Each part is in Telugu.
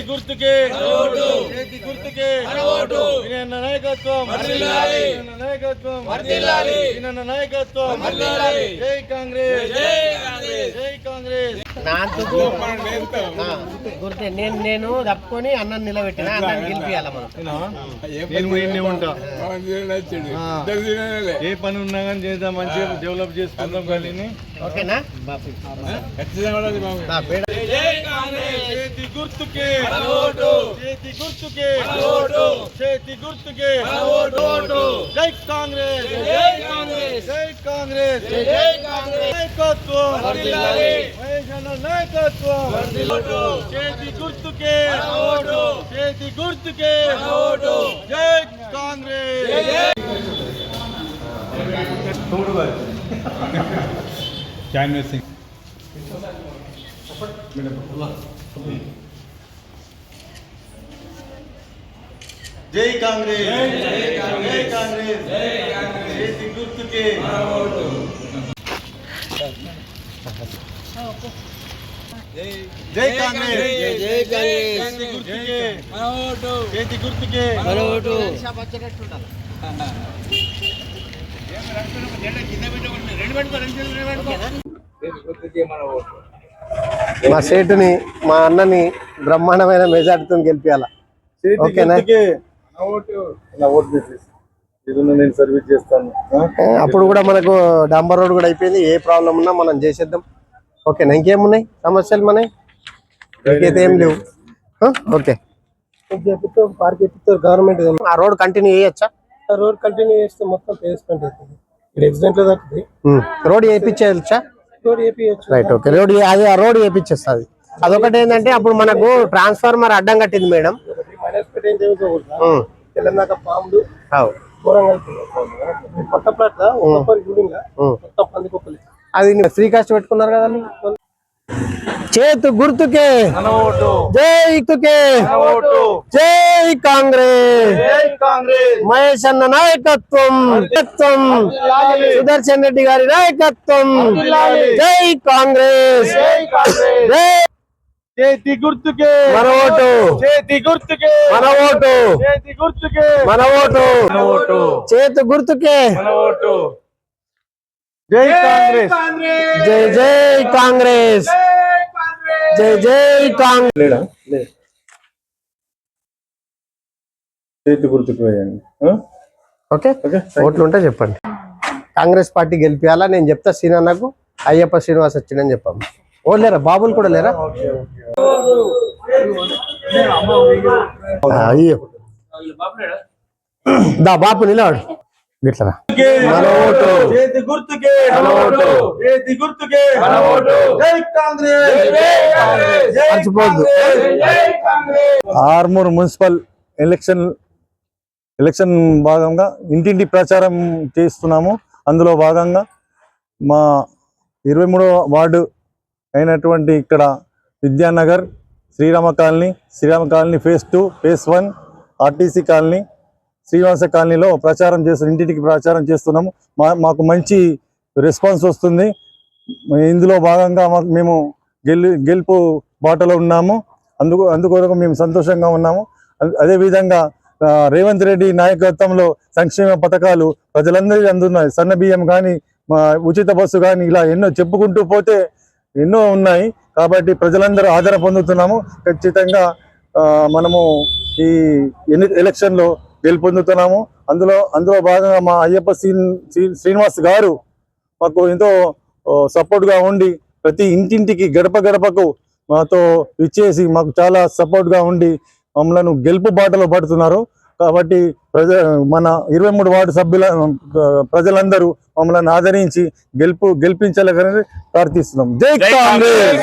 చేతి గుర్తుకే. చేతి గుర్తుకే. వినన్న నాయకత్వం. నాయకత్వం. వినన్న నాయకత్వం. జై కాంగ్రెస్. జై కాంగ్రెస్. నాకు గుర్తే నేను నేను తప్పుకొని అన్నం నిలబెట్టిన అన్నం గెలిపియాల మనం. ఏ పని ఉన్నా కానీ చేద్దాం మంచిగా డెవలప్ చేసుకుందాం కానీ ఓకేనా? చేతి గుర్తుకే. చేతి గుర్తుకే. చేతి గుర్తుకే. జై కాంగ్రెస్. జై కాంగ్రెస్. జై కాంగ్రెస్. జై కాంగ్రెస్. నాయకత్వం. నాయకత్వం. చేతి గుర్తుకే. చేతి గుర్తుకే. జై కాంగ్రెస్. జై కాంగ్రెస్. జై కాంగ్రెస్. జై కాంగ్రెస్. గుర్తుకే. జై కాంగ్రెస్. జై కాంగ్రెస్. చేతి గుర్తుకే. చేతి గుర్తుకే. మా సేటుని మా అన్నని బ్రహ్మాండమైన మెజార్టీతో గెలిపియాల? చేతి ఓకేనా? నేను సర్వీస్ చేస్తాను. అప్పుడు కూడా మనకు డాంబర్ రోడ్ కూడా అయిపోయింది. ఏ ప్రాబ్లం ఉన్నా మనం చేసేద్దాం. ఓకేనా? ఇంకేమున్నాయి? సమస్యలు మనకి ఇంకైతే ఏం లేవు. ఓకే. పార్క్ గవర్నమెంట్ ఆ రోడ్ కంటిన్యూ చేయొచ్చా? రోడ్ కంటిన్యూ చేస్తే మొత్తం పేస్మెంట్ అవుతుంది. ఇక్కడ ఎక్సిడెంట్లో తగ్గుతుంది రోడ్ వేయించేయచ్చా? రైట్ ఓకే రోడ్ అది ఆ రోడ్ వేయించేస్తుంది అదొకటి ఏంటంటే అప్పుడు మనకు ట్రాన్స్ఫార్మర్ అడ్డం కట్టింది మేడం. ఉమ్. మొత్తం పందికొక్కలు. అది ఫ్రీ కాస్ట్ పెట్టుకున్నారు కదా వాళ్ళు? చేతు గుర్తుకే. జై తుకే. జై కాంగ్రెస్. మహేష్ అన్న నాయకత్వం. సుదర్శన్ రెడ్డి గారి నాయకత్వం. జై కాంగ్రెస్. చేతి గుర్తుకే. మన ఓటు చేతి గుర్తుకే. మన ఓటు చేతి గుర్తుకే. మన ఓటు చేతు గుర్తుకే. మన ఓటు జై కాంగ్రెస్. జై జై కాంగ్రెస్. జై జై కాంగ్రెస్. చేతి గుర్తుకు వేయండి ఆ? ఓకే ఓకే ఓట్లు ఉంటే చెప్పండి. కాంగ్రెస్ పార్టీ గెలిపియాలా? నేను చెప్తా సీనన్నకు అయ్యప్ప శ్రీనివాస్ వచ్చిందని చెప్పాము ఓ లేరా? బాబులు కూడా లేరా? ఆ, అయ్యో. దా బాపు నిలవాడు గిట్లరా చేతి గుర్తుకే చేతి గుర్తుకే మర్చిపోవద్దు ఆర్మూర్ మున్సిపల్ ఎలక్షన్ ఎలక్షన్ భాగంగా ఇంటింటి ప్రచారం చేస్తున్నాము. అందులో భాగంగా మా ఇరవై మూడవ వార్డు అయినటువంటి ఇక్కడ Vidyanagar Srirama colony Srirama colony phase two phase one RTC colony Srinivasa కాలనీలో ప్రచారం చేస్తు ఇంటింటికి ప్రచారం చేస్తున్నాము. మా మాకు మంచి రెస్పాన్స్ వస్తుంది. ఇందులో భాగంగా మాకు మేము గెలు గెలుపు బాటలో ఉన్నాము. అందుకు అందుకొరకు మేము సంతోషంగా ఉన్నాము. అదేవిధంగా రేవంత్ రెడ్డి నాయకత్వంలో సంక్షేమ పథకాలు ప్రజలందరికీ అందుతున్నాయి సన్న బియ్యం కానీ మా ఉచిత బస్సు కానీ ఇలా ఎన్నో చెప్పుకుంటూ పోతే ఎన్నో ఉన్నాయి. కాబట్టి ప్రజలందరూ ఆదర పొందుతున్నాము. ఖచ్చితంగా మనము ఈ ఎన్ని ఎలక్షన్లో గెలుపొందుతున్నాము. అందులో అందులో భాగంగా మా అయ్యప్ప శ్రీ శ్రీ- శ్రీనివాస్ గారు మాకు ఎంతో సపోర్ట్గా ఉండి ప్రతి ఇంటింటికి గడప గడపకు మాతో ఇచ్చేసి మాకు చాలా సపోర్ట్గా ఉండి మమ్మల్ని గెలుపు బాటలో పడుతున్నారు. కాబట్టి ప్రజ మన ఇరవై మూడు వార్డు సభ్యుల ప్రజలందరూ మమ్మల్ని ఆదరించి గెలుపు గెలిపించాలని ప్రార్థిస్తున్నాం. జై కాంగ్రెస్!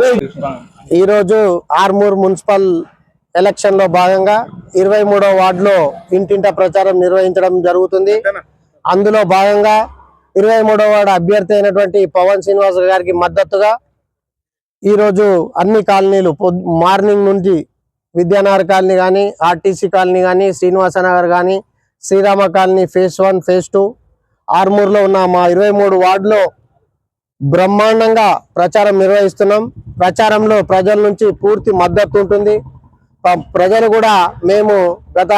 జై ఈరోజు ఆర్మూర్ మున్సిపల్ ఎలక్షన్లో భాగంగా ఇరవై మూడో వార్డులో ఇంటింట ప్రచారం నిర్వహించడం జరుగుతుంది. అందులో భాగంగా ఇరవై మూడో వార్డు అభ్యర్థి అయినటువంటి పవన్ శ్రీనివాస్ గారికి మద్దతుగా ఈరోజు అన్ని కాలనీలు మార్నింగ్ నుంచి విద్యానగర్ కాలనీ కానీ ఆర్టీసీ కాలనీ కానీ శ్రీనివాస నగర్ కానీ Srirama colony phase one phase two ఆర్మూర్లో ఉన్న మా ఇరవై మూడు వార్డులో బ్రహ్మాండంగా ప్రచారం నిర్వహిస్తున్నాం. ప్రచారంలో ప్రజల నుంచి పూర్తి మద్దతు ఉంటుంది. ప్రజలు కూడా మేము గత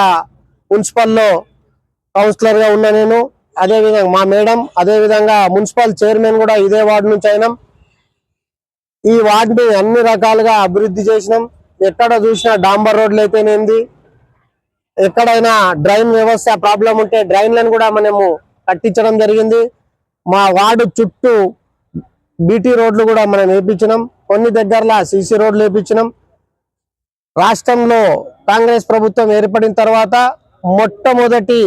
మున్సిపల్లో కౌన్సిలర్గా ఉన్న ఉన్నా నేను. అదేవిధంగా మా మేడం అదేవిధంగా మున్సిపల్ చైర్మన్ కూడా ఇదే వార్డు నుంచి అయినాం. ఈ వార్డుని అన్ని రకాలుగా అభివృద్ధి చేసినాం. ఎక్కడ చూసినా డాంబర్ రోడ్లు అయితేనేంది. ఎక్కడైనా డ్రైన్ వ్యవస్థ ప్రాబ్లం ఉంటే డ్రైన్లను కూడా మనము కట్టించడం జరిగింది. మా వార్డు చుట్టూ బీటీ రోడ్లు కూడా మనం వేపించినాం. కొన్ని దగ్గరలో సీసీ రోడ్లు వేపించినాం. రాష్ట్రంలో కాంగ్రెస్ ప్రభుత్వం ఏర్పడిన తర్వాత మొట్టమొదటి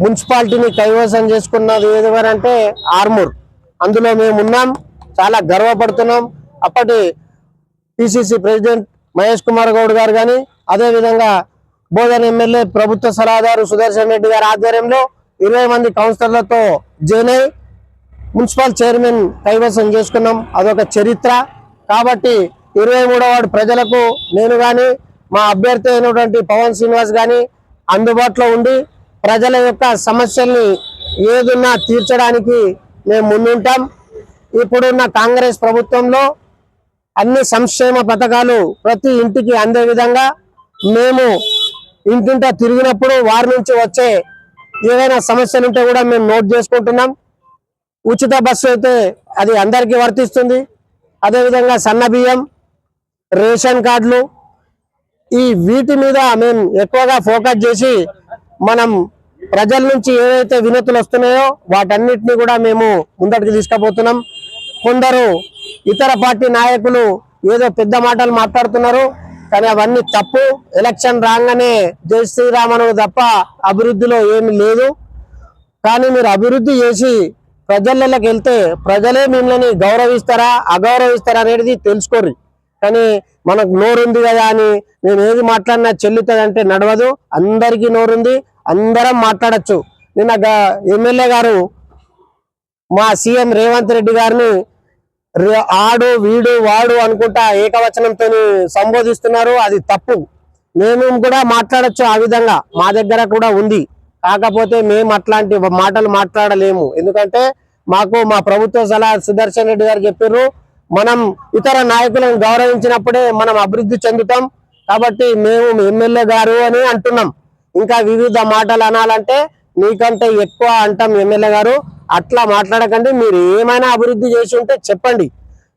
మున్సిపాలిటీని కైవసం చేసుకున్నది ఏదంటే ఆర్మూర్. అందులో మేము ఉన్నాం చాలా గర్వపడుతున్నాం. అప్పటి పిసిసి ప్రెసిడెంట్ మహేష్ కుమార్ గౌడ్ గారు కానీ అదేవిధంగా బోధన ఎమ్మెల్యే ప్రభుత్వ సలహాదారు సుదర్శన్ రెడ్డి గారి ఆధ్వర్యంలో ఇరవై మంది కౌన్సిలర్లతో జైన్ అయి మున్సిపల్ చైర్మన్ కైవసం చేసుకున్నాం. అదొక చరిత్ర. కాబట్టి ఇరవై మూడో వార్డు ప్రజలకు నేను కానీ మా అభ్యర్థి అయినటువంటి పవన్ శ్రీనివాస్ కానీ అందుబాటులో ఉండి ప్రజల యొక్క సమస్యల్ని ఏదున్నా తీర్చడానికి మేము ముందుంటాం. ఇప్పుడున్న కాంగ్రెస్ ప్రభుత్వంలో అన్ని సంక్షేమ పథకాలు ప్రతి ఇంటికి అందే విధంగా మేము ఇంటింటా తిరిగినప్పుడు వారి నుంచి వచ్చే ఏదైనా సమస్యలు ఉంటే కూడా మేము నోట్ చేసుకుంటున్నాం. ఉచిత బస్సు అయితే అది అందరికీ వర్తిస్తుంది. అదేవిధంగా సన్న బియ్యం రేషన్ కార్డులు. ఈ వీటి మీద మేము ఎక్కువగా ఫోకస్ చేసి మనం ప్రజల నుంచి ఏవైతే వినతులు వస్తున్నాయో వాటన్నిటిని కూడా మేము ముందటికి తీసుకుపోతున్నాం. కొందరు ఇతర పార్టీ నాయకులు ఏదో పెద్ద మాటలు మాట్లాడుతున్నారు. కానీ అవన్నీ తప్పు. ఎలక్షన్ రాగానే జై శ్రీరామను తప్ప అభివృద్ధిలో ఏమీ లేదు. కానీ మీరు అభివృద్ధి చేసి ప్రజలకి వెళ్తే ప్రజలే మిమ్మల్ని గౌరవిస్తారా అగౌరవిస్తారా అనేది తెలుసుకోరు. కానీ మనకు నోరుంది కదా అని నేను ఏది మాట్లాడినా చెల్లుతుంది అంటే నడవదు. అందరికీ నోరుంది. అందరం మాట్లాడచ్చు. నిన్న ఎమ్మెల్యే గారు మా సీఎం రేవంత్ రెడ్డి గారిని రే- ఆడు వీడు వాడు అనుకుంటా ఏకవచనంతో సంబోధిస్తున్నారు. అది తప్పు. మేము కూడా మాట్లాడొచ్చు ఆ విధంగా. మా దగ్గర కూడా ఉంది. కాకపోతే మేము అట్లాంటి మాటలు మాట్లాడలేము. ఎందుకంటే మాకు మా ప్రభుత్వ సలహా సుదర్శన్ రెడ్డి గారు చెప్పారు మనం ఇతర నాయకులను గౌరవించినప్పుడే మనం అభివృద్ధి చెందుతాం. కాబట్టి మేము ఎమ్మెల్యే గారు అని అంటున్నాం. ఇంకా వివిధ మాటలు అనాలంటే మీకంటే ఎక్కువ అంటాం ఎమ్మెల్యే గారు. అట్లా మాట్లాడకండి. మీరు ఏమైనా అభివృద్ధి చేసి ఉంటే చెప్పండి.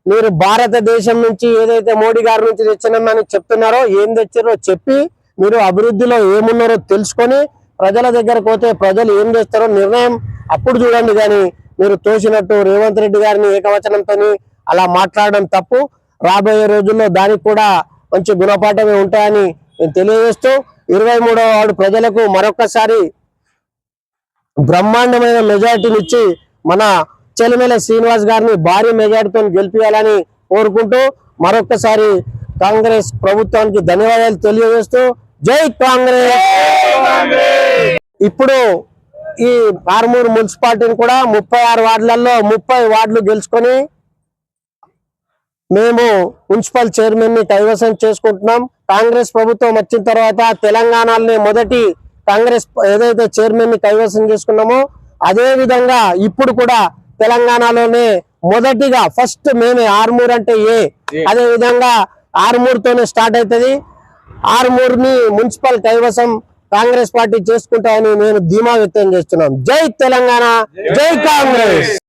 మీరు భారతదేశం నుంచి ఏదైతే మోడీ గారి నుంచి తెచ్చినామని చెప్తున్నారో ఏం తెచ్చారో చెప్పి మీరు అభివృద్ధిలో ఏమున్నారో తెలుసుకొని ప్రజల దగ్గరకు పోతే ప్రజలు ఏం చేస్తారో నిర్ణయం అప్పుడు చూడండి కానీ మీరు తోసినట్టు రేవంత్ రెడ్డి గారిని ఏకవచనంతో అలా మాట్లాడడం తప్పు. రాబోయే రోజుల్లో దానికి కూడా మంచి గుణపాఠమే ఉంటాయని నేను తెలియజేస్తూ ఇరవై మూడవ వార్డు ప్రజలకు మరొకసారి బ్రహ్మాండమైన మెజార్టీని ఇచ్చి మన చెలిమెల శ్రీనివాస్ గారిని భారీ మెజార్టీతో గెలిపించాలని కోరుకుంటూ మరొకసారి కాంగ్రెస్ ప్రభుత్వానికి ధన్యవాదాలు తెలియజేస్తూ జై కాంగ్రెస్! ఇప్పుడు ఈ ఆర్మూరు మున్సిపాలిటీని కూడా ముప్పై ఆరు వార్డులలో ముప్పై వార్డులు గెలుచుకొని మేము మున్సిపల్ చైర్మన్ని కైవసం చేసుకుంటున్నాం. కాంగ్రెస్ ప్రభుత్వం వచ్చిన తర్వాత తెలంగాణలోనే మొదటి కాంగ్రెస్ ఏదైతే చైర్మన్ని కైవసం చేసుకున్నామో అదే విధంగా ఇప్పుడు కూడా తెలంగాణలోనే మొదటిగా ఫస్ట్ మేమే ఆర్మూర్ అంటే ఏ? అదే విధంగా ఆర్మూర్ తోనే స్టార్ట్ అవుతుంది. ఆర్మూర్ని మున్సిపల్ కైవసం కాంగ్రెస్ పార్టీ చేసుకుంటామని నేను ధీమా వ్యక్తం చేస్తున్నాం. జై తెలంగాణ జై కాంగ్రెస్!